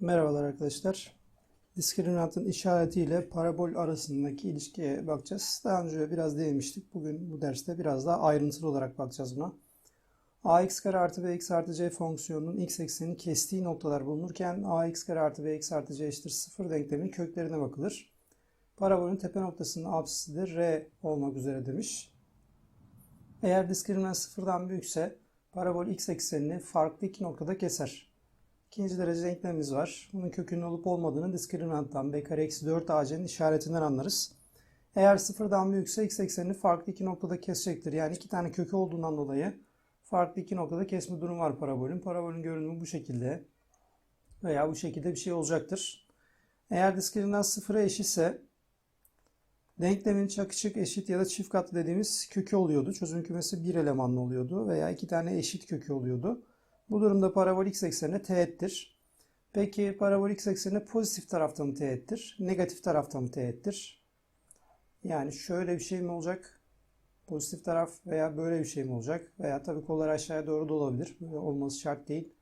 Merhabalar arkadaşlar. Diskriminantın işaretiyle parabol arasındaki ilişkiye bakacağız. Daha önce biraz değinmiştik. Bugün bu derste biraz daha ayrıntılı olarak bakacağız buna. ax kare artı bx artı c fonksiyonunun x eksenini kestiği noktalar bulunurken ax kare artı bx artı c eşittir 0 denkleminin köklerine bakılır. Parabolün tepe noktasının apsisi de r olmak üzere demiş. Eğer diskriminant sıfırdan büyükse parabol x eksenini farklı iki noktada keser. İkinci derece denklemimiz var. Bunun kökünün olup olmadığını diskriminanttan b kare eksi 4 ac'nin işaretinden anlarız. Eğer sıfırdan büyükse x eksenini farklı iki noktada kesecektir. Yani iki tane kökü olduğundan dolayı farklı iki noktada kesme durum var parabolün. Parabolün görünümü bu şekilde veya bu şekilde bir şey olacaktır. Eğer diskriminant sıfıra eşitse denklemin çakışık, eşit ya da çift katlı dediğimiz kökü oluyordu. Çözüm kümesi bir elemanlı oluyordu veya iki tane eşit kökü oluyordu. Bu durumda parabol x eksenine teğettir. Peki parabol x eksenine pozitif tarafta mı teğettir? Negatif tarafta mı teğettir? Yani şöyle bir şey mi olacak? Pozitif taraf veya böyle bir şey mi olacak? Veya tabii kollar aşağıya doğru da olabilir. Böyle olması şart değil.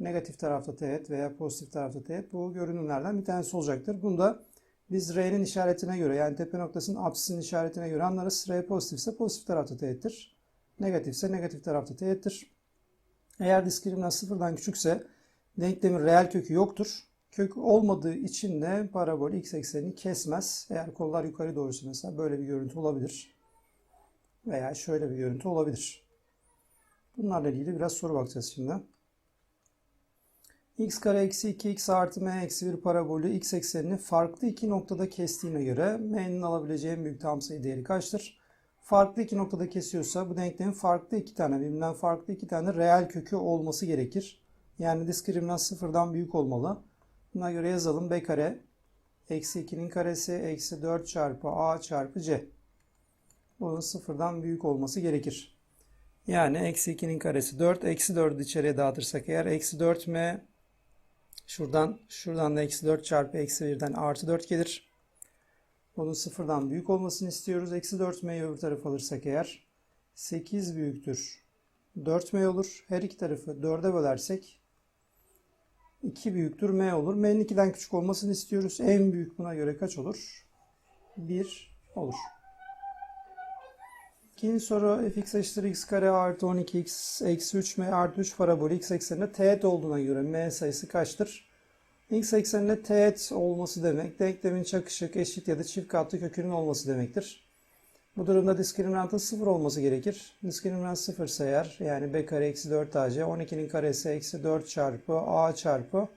Negatif tarafta teğet veya pozitif tarafta teğet bu görünümlerden bir tanesi olacaktır. Bunu da biz R'nin işaretine göre yani tepe noktasının apsisinin işaretine göre anlarız. R pozitifse pozitif tarafta teğettir. Negatifse negatif tarafta teğettir. Eğer diskriminant sıfırdan küçükse denklemin reel kökü yoktur. Kök olmadığı için de parabol x eksenini kesmez. Eğer kollar yukarı doğrusu mesela böyle bir görüntü olabilir. Veya şöyle bir görüntü olabilir. Bunlarla ilgili biraz soru bakacağız şimdi. X kare eksi 2x artı m eksi 1 parabolü x eksenini farklı iki noktada kestiğine göre m'nin alabileceği en büyük tam sayı değeri kaçtır? farklı iki noktada kesiyorsa bu denklemin farklı iki tane birbirinden farklı iki tane reel kökü olması gerekir. Yani diskriminant sıfırdan büyük olmalı. Buna göre yazalım b kare eksi 2'nin karesi eksi 4 çarpı a çarpı c. Bunun sıfırdan büyük olması gerekir. Yani eksi 2'nin karesi 4. Eksi 4'ü içeriye dağıtırsak eğer eksi 4m şuradan şuradan da eksi 4 çarpı eksi 1'den artı 4 gelir. Bunun sıfırdan büyük olmasını istiyoruz. Eksi 4m'yi öbür tarafa alırsak eğer 8 büyüktür. 4m olur. Her iki tarafı 4'e bölersek 2 büyüktür m olur. m'nin 2'den küçük olmasını istiyoruz. En büyük buna göre kaç olur? 1 olur. İkinci soru fx eşittir x kare artı 12x eksi 3m artı 3 parabolü x ekseninde teğet olduğuna göre m sayısı kaçtır? X ekseninde teğet olması demek, denklemin çakışık, eşit ya da çift katlı kökünün olması demektir. Bu durumda diskriminantın sıfır olması gerekir. Diskriminant sıfırsa eğer, yani b kare eksi 4 ac, 12'nin karesi eksi 4 çarpı a çarpı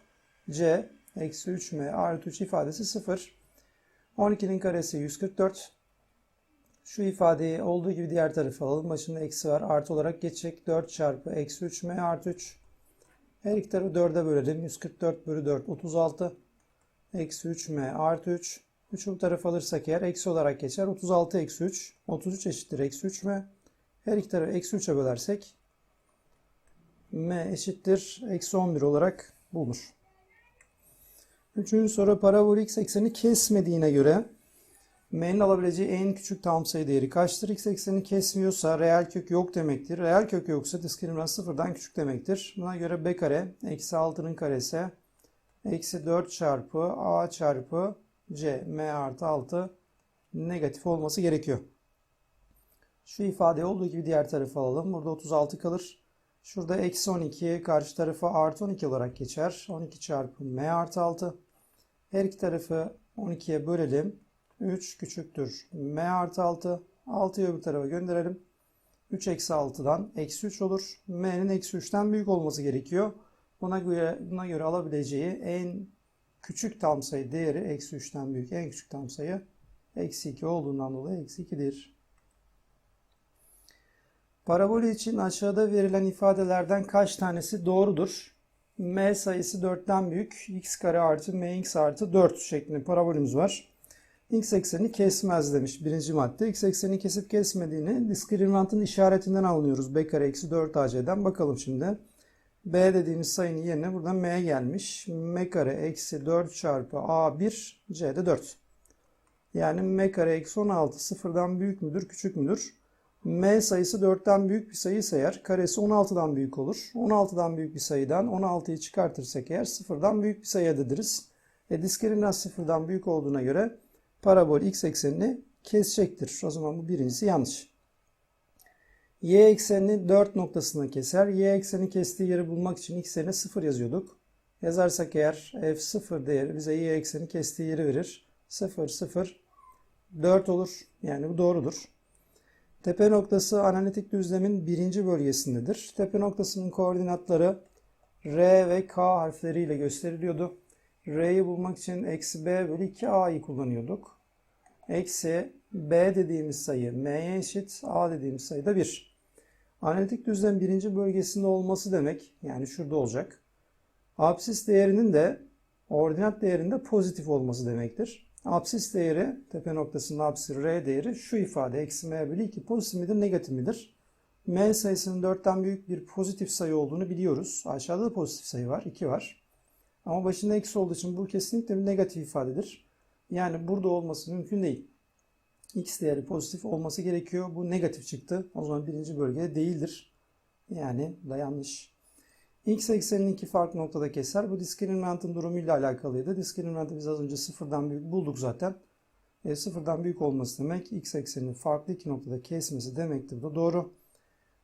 c eksi 3m artı 3 ifadesi sıfır. 12'nin karesi 144. Şu ifadeyi olduğu gibi diğer tarafa alalım. Başında eksi var. Artı olarak geçecek. 4 çarpı eksi 3m artı 3. Her iki tarafı 4'e bölelim. 144 bölü 4 36. Eksi 3m artı 3. 3'ü bu tarafa alırsak eğer eksi olarak geçer. 36 eksi 3. 33 eşittir eksi 3m. Her iki tarafı eksi 3'e bölersek m eşittir eksi 11 olarak bulunur. Üçüncü soru parabol x ekseni kesmediğine göre m'nin alabileceği en küçük tam sayı değeri kaçtır? x eksenini kesmiyorsa reel kök yok demektir. Reel kök yoksa diskriminant sıfırdan küçük demektir. Buna göre b kare eksi 6'nın karesi eksi 4 çarpı a çarpı c m artı 6 negatif olması gerekiyor. Şu ifade olduğu gibi diğer tarafa alalım. Burada 36 kalır. Şurada eksi 12 karşı tarafa artı 12 olarak geçer. 12 çarpı m artı 6. Her iki tarafı 12'ye bölelim. 3 küçüktür m artı 6. 6'yı öbür tarafa gönderelim. 3 eksi 6'dan eksi 3 olur. m'nin eksi 3'ten büyük olması gerekiyor. Buna göre, buna göre alabileceği en küçük tam sayı değeri eksi 3'ten büyük. En küçük tam sayı eksi 2 olduğundan dolayı eksi 2'dir. Parabolü için aşağıda verilen ifadelerden kaç tanesi doğrudur? m sayısı 4'ten büyük. x kare artı mx artı 4 şeklinde parabolümüz var. X ekseni kesmez demiş birinci madde. x ekseni kesip kesmediğini diskriminantın işaretinden anlıyoruz. b kare eksi 4 ac'den. Bakalım şimdi. b dediğimiz sayının yerine burada m gelmiş. m kare eksi 4 çarpı a1 c'de 4. Yani m kare eksi 16 sıfırdan büyük müdür küçük müdür? m sayısı 4'ten büyük bir sayı eğer karesi 16'dan büyük olur. 16'dan büyük bir sayıdan 16'yı çıkartırsak eğer sıfırdan büyük bir sayı elde ederiz. E diskriminant sıfırdan büyük olduğuna göre parabol x eksenini kesecektir. O zaman bu birincisi yanlış. Y eksenini 4 noktasına keser. Y ekseni kestiği yeri bulmak için x yerine 0 yazıyorduk. Yazarsak eğer f0 değeri bize y ekseni kestiği yeri verir. 0, 0, 4 olur. Yani bu doğrudur. Tepe noktası analitik düzlemin birinci bölgesindedir. Tepe noktasının koordinatları R ve K harfleriyle gösteriliyordu. R'yi bulmak için eksi B bölü 2A'yı kullanıyorduk. Eksi B dediğimiz sayı M'ye eşit, A dediğimiz sayı da 1. Analitik düzlem birinci bölgesinde olması demek, yani şurada olacak. Apsis değerinin de ordinat değerinde pozitif olması demektir. Apsis değeri, tepe noktasının apsisi R değeri şu ifade eksi m bölü 2 pozitif midir negatif midir? M sayısının 4'ten büyük bir pozitif sayı olduğunu biliyoruz. Aşağıda da pozitif sayı var, 2 var. Ama başında eksi olduğu için bu kesinlikle bir negatif ifadedir. Yani burada olması mümkün değil. X değeri pozitif olması gerekiyor. Bu negatif çıktı. O zaman birinci bölgede değildir. Yani bu da yanlış. X eksenini iki farklı noktada keser. Bu diskriminantın durumuyla alakalıydı. Diskriminantı biz az önce sıfırdan büyük bulduk zaten. E, sıfırdan büyük olması demek x eksenini farklı iki noktada kesmesi demektir. Bu doğru.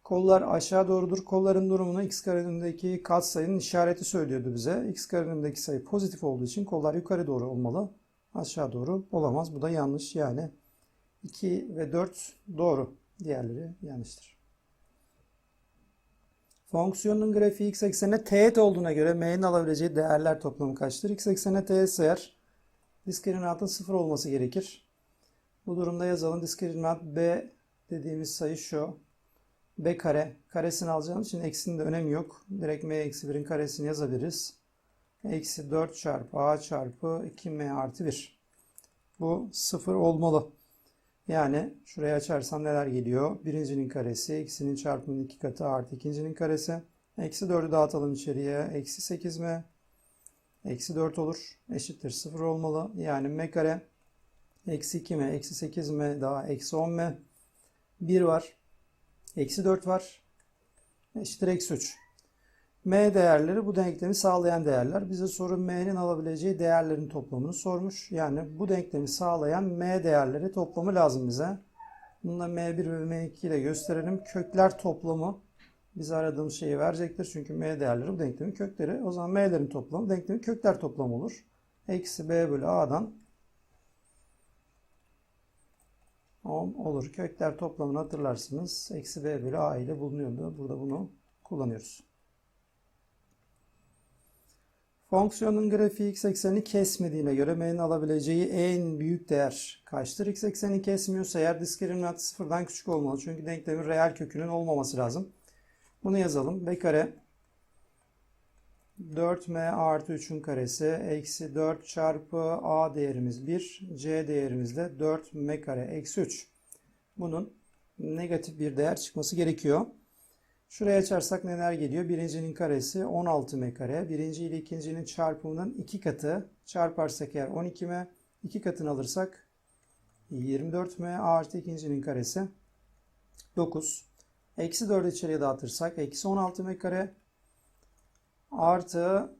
Kollar aşağı doğrudur. Kolların durumunu x kareindeki katsayının işareti söylüyordu bize. X kareindeki sayı pozitif olduğu için kollar yukarı doğru olmalı. Aşağı doğru olamaz. Bu da yanlış. Yani 2 ve 4 doğru. Diğerleri yanlıştır. Fonksiyonun grafiği x eksenine teğet olduğuna göre m'nin alabileceği değerler toplamı kaçtır? x eksenine teğet eğer diskriminantın 0 olması gerekir. Bu durumda yazalım. Diskriminant b dediğimiz sayı şu. B kare. Karesini alacağımız için eksinin de önemi yok. Direkt m eksi 1'in karesini yazabiliriz. Eksi 4 çarpı a çarpı 2m artı 1. Bu 0 olmalı. Yani şurayı açarsam neler geliyor? Birincinin karesi, ikisinin çarpımının iki katı artı ikincinin karesi. Eksi 4'ü dağıtalım içeriye. Eksi 8 m. Eksi 4 olur. Eşittir 0 olmalı. Yani m kare. Eksi 2 m. Eksi 8 m daha eksi 10 m. 1 var. Eksi 4 var. Eşittir eksi 3. M değerleri bu denklemi sağlayan değerler. Bize soru M'nin alabileceği değerlerin toplamını sormuş. Yani bu denklemi sağlayan M değerleri toplamı lazım bize. Bunu da M1 ve M2 ile gösterelim. Kökler toplamı bize aradığımız şeyi verecektir. Çünkü M değerleri bu denklemin kökleri. O zaman M'lerin toplamı denklemin kökler toplamı olur. Eksi B bölü A'dan 10 olur. Kökler toplamını hatırlarsınız. Eksi B bölü A ile bulunuyordu. Burada bunu kullanıyoruz. Fonksiyonun grafiği x eksenini kesmediğine göre m'nin alabileceği en büyük değer kaçtır? x ekseni kesmiyorsa eğer diskriminant sıfırdan küçük olmalı. Çünkü denklemin reel kökünün olmaması lazım. Bunu yazalım. b kare 4m artı 3'ün karesi eksi 4 çarpı a değerimiz 1 c değerimiz de 4m kare eksi 3. Bunun negatif bir değer çıkması gerekiyor. Şuraya açarsak neler geliyor? Birincinin karesi 16 m kare. Birinci ile ikincinin çarpımının iki katı. Çarparsak eğer 12 m. iki katını alırsak 24 m artı ikincinin karesi 9. Eksi 4'ü içeriye dağıtırsak eksi 16 m kare artı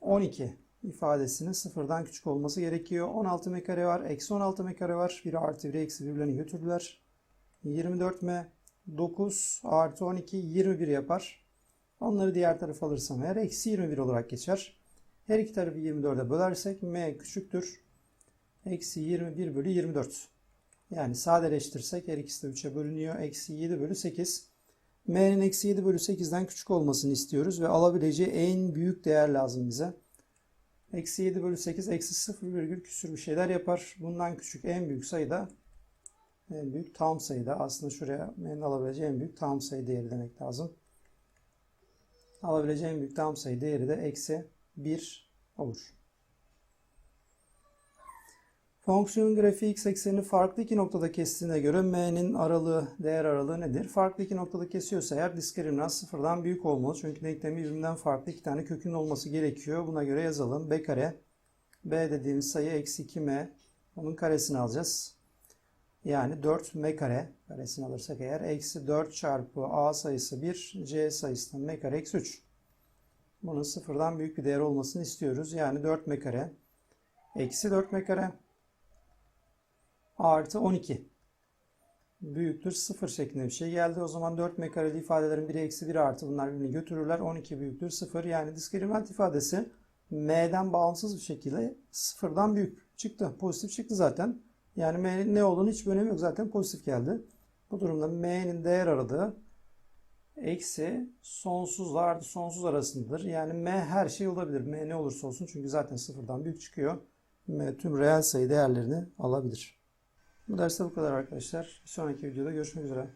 12 ifadesinin sıfırdan küçük olması gerekiyor. 16 m kare var. Eksi 16 m kare var. Biri artı biri eksi birbirlerini götürdüler. 24 m 9 artı 12 21 yapar. Onları diğer tarafa alırsam eğer eksi 21 olarak geçer. Her iki tarafı 24'e bölersek m küçüktür. Eksi 21 bölü 24. Yani sadeleştirsek her ikisi de 3'e bölünüyor. Eksi 7 bölü 8. m'nin eksi 7 bölü 8'den küçük olmasını istiyoruz ve alabileceği en büyük değer lazım bize. Eksi 7 bölü 8 eksi 0 virgül küsür bir şeyler yapar. Bundan küçük en büyük sayı da en büyük tam sayıda. Aslında şuraya m'nin alabileceği en büyük tam sayı değeri demek lazım. Alabileceği en büyük tam sayı değeri de eksi 1 olur. Fonksiyon grafiği x eksenini farklı iki noktada kestiğine göre m'nin aralığı, değer aralığı nedir? Farklı iki noktada kesiyorsa eğer diskriminant sıfırdan büyük olmalı. Çünkü denklemin birbirinden farklı iki tane kökün olması gerekiyor. Buna göre yazalım. b kare, b dediğimiz sayı eksi 2m Onun karesini alacağız. Yani 4 m kare karesini alırsak eğer eksi 4 çarpı a sayısı 1 c sayısı da m kare eksi 3. Bunun sıfırdan büyük bir değer olmasını istiyoruz. Yani 4 m kare eksi 4 m kare artı 12 büyüktür 0 şeklinde bir şey geldi. O zaman 4 m kareli ifadelerin biri eksi 1 artı bunlar birbirini götürürler. 12 büyüktür 0. Yani diskriminant ifadesi m'den bağımsız bir şekilde sıfırdan büyük çıktı. Pozitif çıktı zaten. Yani m'nin ne olduğunu hiçbir önemi yok. Zaten pozitif geldi. Bu durumda m'nin değer aradığı eksi sonsuzla artı sonsuz arasındadır. Yani m her şey olabilir. m ne olursa olsun çünkü zaten sıfırdan büyük çıkıyor. m tüm reel sayı değerlerini alabilir. Bu derste bu kadar arkadaşlar. Bir sonraki videoda görüşmek üzere.